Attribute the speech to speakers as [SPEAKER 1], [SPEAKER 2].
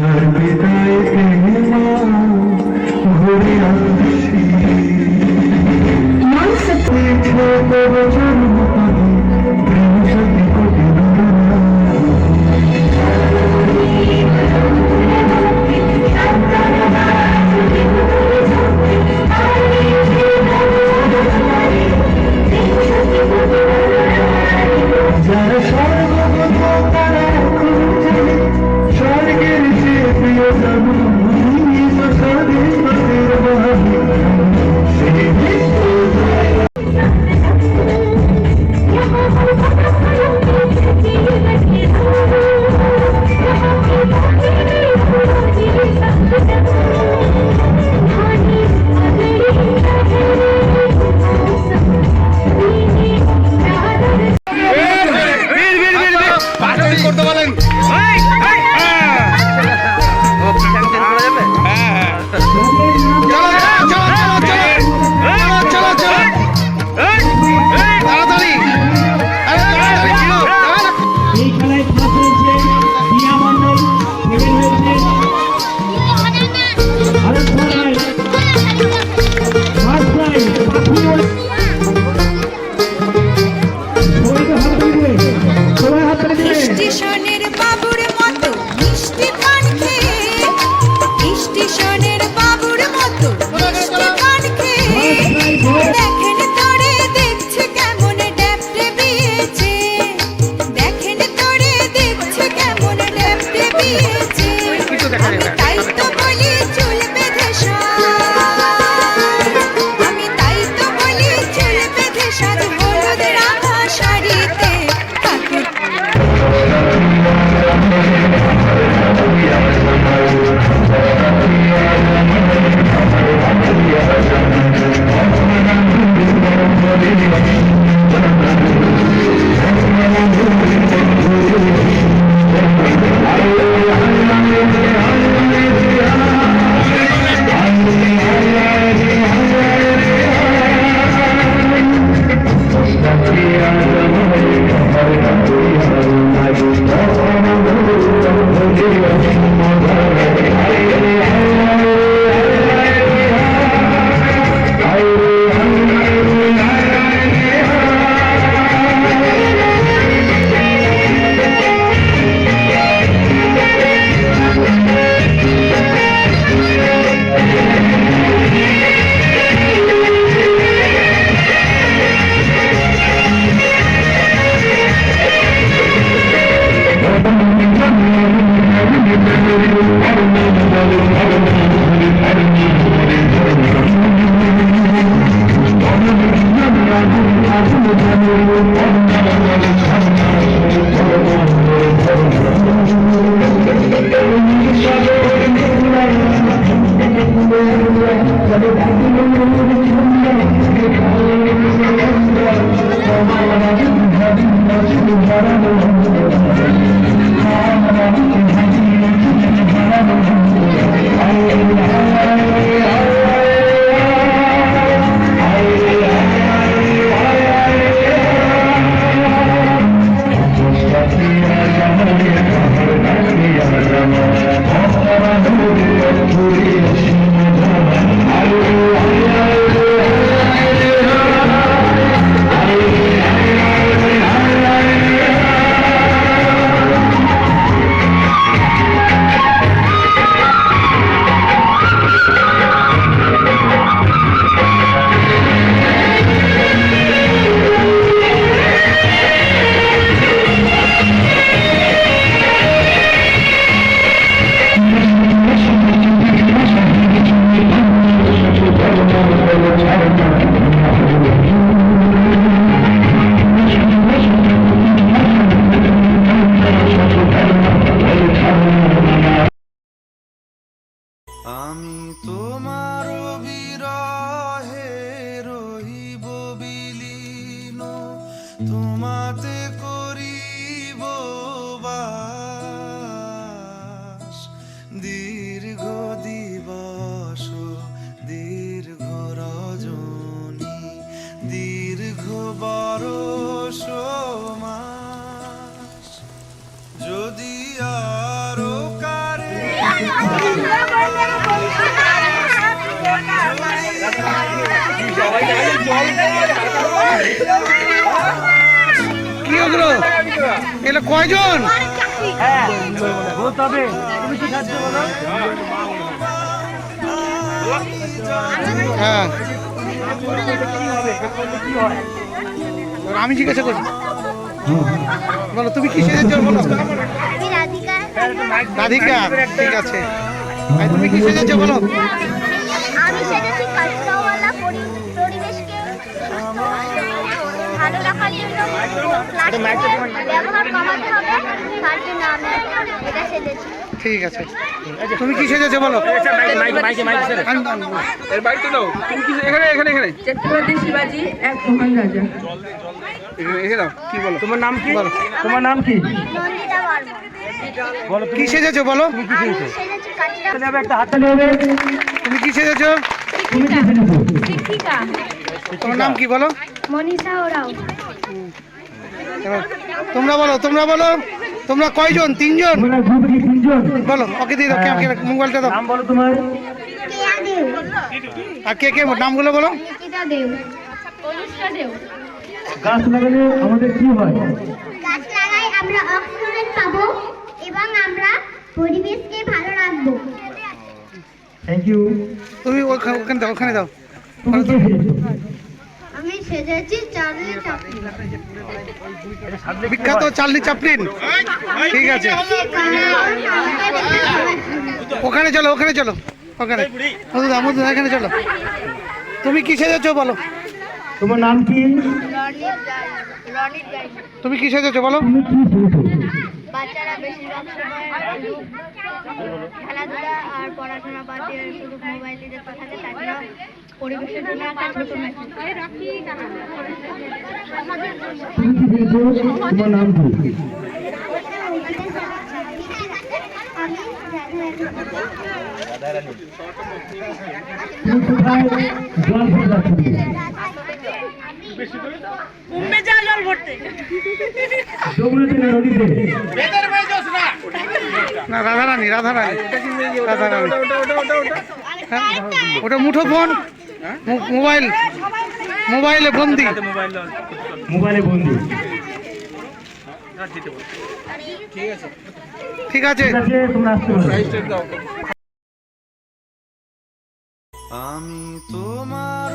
[SPEAKER 1] Let me be. Thank you. хай з тобою. I'm Thank
[SPEAKER 2] you. তোমার বিরহে রহিব বিলীন, তোমাতে করিব দীর্ঘ দিবস, দীর্ঘ রজনী, দীর্ঘ বরস মাস। যদি আরও কারে
[SPEAKER 3] কি
[SPEAKER 4] হবে কি
[SPEAKER 3] হয়। আমি জিজ্ঞাসা করছি। বলো তুমি কি সেজেছো বলো?
[SPEAKER 5] রাধিকা
[SPEAKER 3] ঠিক আছে। তুমি কি সেজেছো বলো? ঠিক আছে। তুমি কি সেজেছো বলো? আমি- আমি-
[SPEAKER 6] ছত্রপতি শিবাজি এক মহান রাজা।
[SPEAKER 4] তোমার নাম কি? তোমার নাম কি? বলো
[SPEAKER 3] কি সেজেছো বলো?
[SPEAKER 5] আমি সেজেছি কাঁচরা
[SPEAKER 4] তুমি হবে একটা হবে।
[SPEAKER 3] তুমি কি সেজেছো?
[SPEAKER 4] তুমি কি সেজেছো?
[SPEAKER 3] তোমার নাম কি বলো?
[SPEAKER 6] মনীষা ওরাও।
[SPEAKER 3] তোমরা বলো তোমরা বলো তোমরা কয়জন? তিনজন? বলো ওকে দিয়ে দাও মোবাইলটা দাও।
[SPEAKER 4] বলো তোমার।
[SPEAKER 3] আর কে কে নামগুলো বলো।
[SPEAKER 4] গাছ লাগালে আমাদের কি হয়?
[SPEAKER 5] গাছ লাগাই আমরা অক্সিজেন পাবো এবং আমরা পরিবেশকে ভালো রাখব।
[SPEAKER 4] থ্যাংক ইউ
[SPEAKER 3] তুমি ওখানে দাও ওখানে দাও।
[SPEAKER 4] তুমি কি? সেজেছো
[SPEAKER 5] চার্লি
[SPEAKER 3] বিখ্যাত চার্লি চাপলিন ঠিক আছে। ওখানে চলো ওখানে চলো ওখানে। মধুদা মধুদা এখানে চলো। তুমি কি সেজেছো বলো?
[SPEAKER 4] তোমার নাম কি?
[SPEAKER 3] তুমি কি সেজেছো বলো?
[SPEAKER 5] বাচ্চারা বেশিরভাগ সময় খেলাধুলা আর পড়াশোনা বাদ দিয়ে শুধু মোবাইলে থাকে পরিবেশের জন্য
[SPEAKER 4] তোমার নাম কি
[SPEAKER 3] রাধারানী রাধারানী। রাধারানী। হ্যাঁ, ওটা মুঠো ফোন মোবাইল মোবাইলে বন্দি।
[SPEAKER 4] মোবাইলে বন্দি।
[SPEAKER 3] ঠিক আছে।
[SPEAKER 4] ঠিক আছে তোমরা আসতে পারো।
[SPEAKER 2] আমি তোমার